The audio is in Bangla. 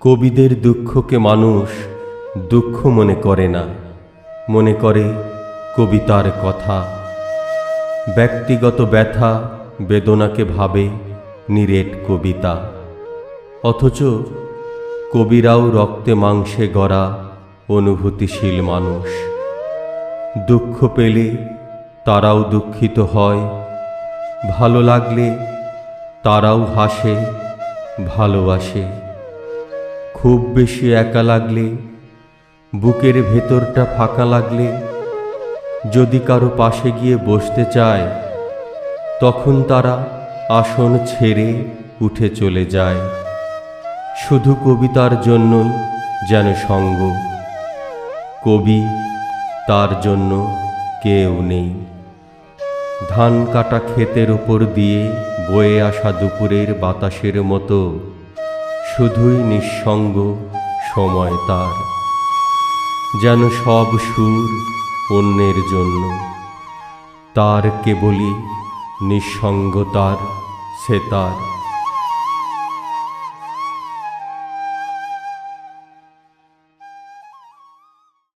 কবিদের দুঃখকে মানুষ দুঃখ মনে করে না। মনে করে কবিতার কথা। ব্যক্তিগত ব্যথা বেদনাকে ভাবে নিরেট কবিতা। অথচ কবিরাও রক্তে মাংসে গড়া অনুভূতিশীল মানুষ। দুঃখ পেলে তারাও দুঃখিত হয়। ভালো লাগলে তারাও হাসে, ভালোবাসে। খুব বেশি একা লাগলে, বুকের ভেতরটা ফাঁকা লাগলে, যদি কারও পাশে গিয়ে বসতে চায়, তখন তারা আসন ছেড়ে উঠে চলে যায়। শুধু কবিতার জন্যই যেন সঙ্গ, কবি তার জন্য কেউ নেই। ধান কাটা ক্ষেতের ওপর দিয়ে বয়ে আসা দুপুরের বাতাসের মতো শুধুই নিঃসঙ্গ সময় তার যেন সব সুর অন্যের জন্য। তার কেবলই নিঃসঙ্গতার সে তার।